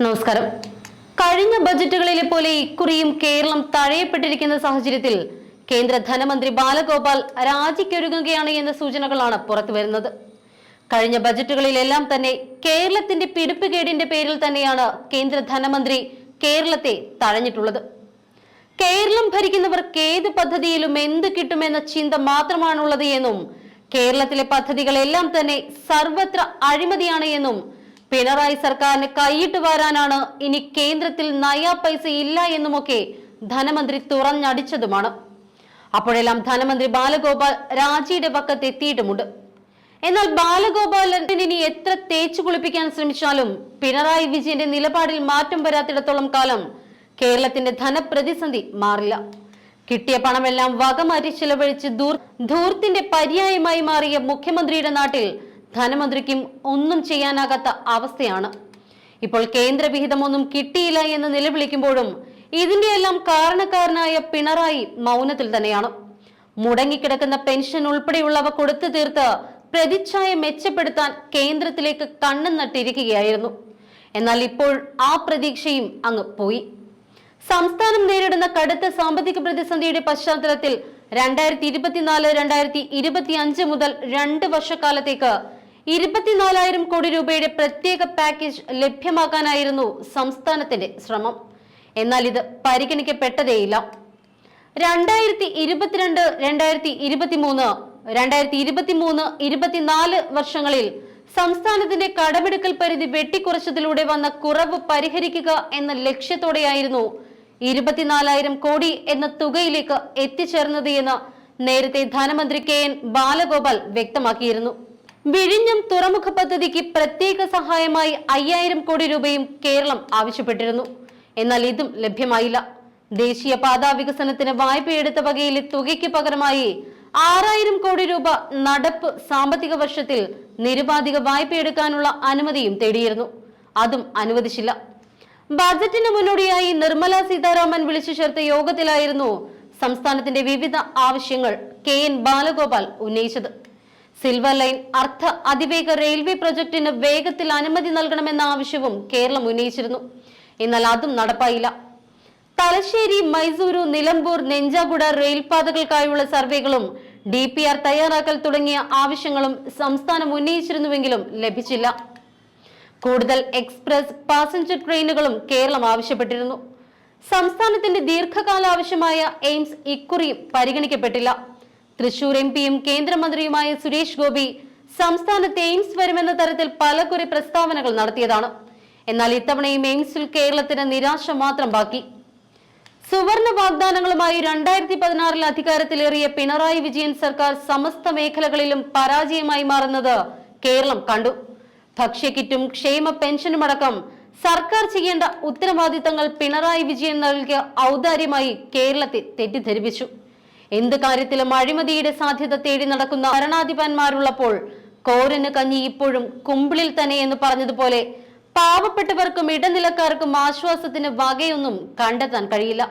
നമസ്കാരം. കഴിഞ്ഞ ബജറ്റുകളിലെ പോലെ ഇക്കുറിയും കേരളം തഴയപ്പെട്ടിരിക്കുന്ന സാഹചര്യത്തിൽ കേന്ദ്ര ധനമന്ത്രി ബാലഗോപാൽ രാജിക്കൊരുങ്ങുകയാണ് എന്ന സൂചനകളാണ് പുറത്തുവരുന്നത് കഴിഞ്ഞ ബജറ്റുകളിലെല്ലാം തന്നെ കേരളത്തിന്റെ പിടിപ്പുകേടിന്റെ പേരിൽ തന്നെയാണ് കേന്ദ്ര ധനമന്ത്രി കേരളത്തെ തഴഞ്ഞിട്ടുള്ളത്. കേരളം ഭരിക്കുന്നവർക്ക് ഏത് പദ്ധതിയിലും എന്ത് കിട്ടുമെന്ന ചിന്ത മാത്രമാണുള്ളത് എന്നും കേരളത്തിലെ പദ്ധതികളെല്ലാം തന്നെ സർവത്ര അഴിമതിയാണ് എന്നും പിണറായി സർക്കാരിന് കൈയിട്ട് വരാനാണ് ഇനി കേന്ദ്രത്തിൽ നയാ പൈസ ഇല്ല എന്നുമൊക്കെ ധനമന്ത്രി തുറഞ്ഞടിച്ചതുമാണ്. അപ്പോഴെല്ലാം ധനമന്ത്രി ബാലഗോപാൽ രാജിയുടെ പക്കത്ത് എത്തിയിട്ടുമുണ്ട് എന്നാൽ ബാലഗോപാലിന് ഇനി എത്ര തേച്ചു കുളിപ്പിക്കാൻ ശ്രമിച്ചാലും പിണറായി വിജയന്റെ നിലപാടിൽ മാറ്റം വരാത്തിടത്തോളം കാലം കേരളത്തിന്റെ ധനപ്രതിസന്ധി മാറില്ല. കിട്ടിയ പണമെല്ലാം വകമാറ്റി ചിലവഴിച്ച് ദൂർ ധൂർത്തിന്റെ പര്യായമായി മാറിയ മുഖ്യമന്ത്രിയുടെ നാട്ടിൽ ധനമന്ത്രിക്കും ഒന്നും ചെയ്യാനാകാത്ത അവസ്ഥയാണ്. ഇപ്പോൾ കേന്ദ്ര വിഹിതമൊന്നും കിട്ടിയില്ല എന്ന് നിലവിളിക്കുമ്പോഴും ഇതിന്റെയെല്ലാം കാരണക്കാരനായ പിണറായി മൗനത്തിൽ തന്നെയാണ്. മുടങ്ങിക്കിടക്കുന്ന പെൻഷൻ ഉൾപ്പെടെയുള്ളവ കൊടുത്തു തീർത്ത് പ്രതിച്ഛായ മെച്ചപ്പെടുത്താൻ കേന്ദ്രത്തിലേക്ക് കണ്ണും നട്ടിരിക്കുകയായിരുന്നു. എന്നാൽ ഇപ്പോൾ ആ പ്രതീക്ഷയും അങ്ങ് പോയി. സംസ്ഥാനം നേരിടുന്ന കടുത്ത സാമ്പത്തിക പ്രതിസന്ധിയുടെ പശ്ചാത്തലത്തിൽ രണ്ടായിരത്തി ഇരുപത്തിനാല് രണ്ടായിരത്തി ഇരുപത്തി അഞ്ച് മുതൽ രണ്ട് വർഷക്കാലത്തേക്ക് ഇരുപത്തിനാലായിരം കോടി രൂപയുടെ പ്രത്യേക പാക്കേജ് ലഭ്യമാക്കാനായിരുന്നു സംസ്ഥാനത്തിന്റെ ശ്രമം. എന്നാൽ ഇത് പരിഗണിക്കപ്പെട്ടതേയില്ല. രണ്ടായിരത്തി ഇരുപത്തിരണ്ട് രണ്ടായിരത്തി ഇരുപത്തി മൂന്ന് രണ്ടായിരത്തി ഇരുപത്തി മൂന്ന് ഇരുപത്തിനാല് വർഷങ്ങളിൽ സംസ്ഥാനത്തിന്റെ കടമെടുക്കൽ പരിധി വെട്ടിക്കുറച്ചതിലൂടെ വന്ന കുറവ് പരിഹരിക്കുക എന്ന ലക്ഷ്യത്തോടെയായിരുന്നു ഇരുപത്തിനാലായിരം കോടി എന്ന തുകയിലേക്ക് എത്തിച്ചേർന്നത് എന്ന് നേരത്തെ ധനമന്ത്രി കെ എൻ ബാലഗോപാൽ വ്യക്തമാക്കിയിരുന്നു. വിഴിഞ്ഞം തുറമുഖ പദ്ധതിക്ക് പ്രത്യേക സഹായമായി അയ്യായിരം കോടി രൂപയും കേരളം ആവശ്യപ്പെട്ടിരുന്നു. എന്നാൽ ഇതും ലഭ്യമായില്ല. ദേശീയ പാതാ വികസനത്തിന് വായ്പയെടുത്ത വകയിലെ തുകയ്ക്ക് പകരമായി ആറായിരം കോടി രൂപ നടപ്പ് സാമ്പത്തിക വർഷത്തിൽ നിരുപാധിക വായ്പയെടുക്കാനുള്ള അനുമതിയും തേടിയിരുന്നു. അതും അനുവദിച്ചില്ല. ബജറ്റിന് മുന്നോടിയായി നിർമ്മല സീതാരാമൻ വിളിച്ചു ചേർത്ത യോഗത്തിലായിരുന്നു സംസ്ഥാനത്തിന്റെ വിവിധ ആവശ്യങ്ങൾ കെ എൻ ബാലഗോപാൽ ഉന്നയിച്ചത്. സിൽവർ ലൈൻ അർദ്ധ അതിവേഗ റെയിൽവേ പ്രൊജക്ടിന് വേഗത്തിൽ അനുമതി നൽകണമെന്ന ആവശ്യവും കേരളം ഉന്നയിച്ചിരുന്നു. എന്നാൽ അതും നടപ്പായില്ല. തലശ്ശേരി മൈസൂരു നിലമ്പൂർ നെഞ്ചാഗുഡ റെയിൽപാതകൾക്കായുള്ള സർവേകളും ഡി പി ആർ തയ്യാറാക്കൽ തുടങ്ങിയ ആവശ്യങ്ങളും സംസ്ഥാനം ഉന്നയിച്ചിരുന്നുവെങ്കിലും ലഭിച്ചില്ല. കൂടുതൽ എക്സ്പ്രസ് പാസഞ്ചർ ട്രെയിനുകളും കേരളം ആവശ്യപ്പെട്ടിരുന്നു. സംസ്ഥാനത്തിന്റെ ദീർഘകാല ആവശ്യമായ എയിംസ് ഇക്കുറിയും പരിഗണിക്കപ്പെട്ടില്ല. തൃശൂർ എം പിയും കേന്ദ്രമന്ത്രിയുമായ സുരേഷ് ഗോപി സംസ്ഥാനത്ത് എയിംസ് വരുമെന്ന തരത്തിൽ പലകുറി പ്രസ്താവനകൾ നടത്തിയതാണ്. എന്നാൽ ഇത്തവണയും എയിംസിൽ കേരളത്തിന് നിരാശ മാത്രം ബാക്കി. സുവർണ വാഗ്ദാനങ്ങളുമായി രണ്ടായിരത്തി പതിനാറിൽ അധികാരത്തിലേറിയ പിണറായി വിജയൻ സർക്കാർ സമസ്ത മേഖലകളിലും പരാജയമായി മാറുന്നത് കേരളം കണ്ടു. ഭക്ഷ്യക്കിറ്റും ക്ഷേമ പെൻഷനുമടക്കം സർക്കാർ ചെയ്യേണ്ട ഉത്തരവാദിത്തങ്ങൾ പിണറായി വിജയൻ നൽകിയ ഔദാര്യമായി കേരളത്തെ തെറ്റിദ്ധരിപ്പിച്ചു. എന്ത് കാര്യത്തിലും അഴിമതിയുടെ സാധ്യത തേടി നടക്കുന്ന ഭരണാധിപന്മാരുള്ളപ്പോൾ കോരന് കഞ്ഞി ഇപ്പോഴും കുമ്പിളിൽ തന്നെ എന്ന് പറഞ്ഞതുപോലെ പാവപ്പെട്ടവർക്കും ഇടനിലക്കാർക്കും ആശ്വാസത്തിന് വകയൊന്നും കണ്ടെത്താൻ കഴിയില്ല.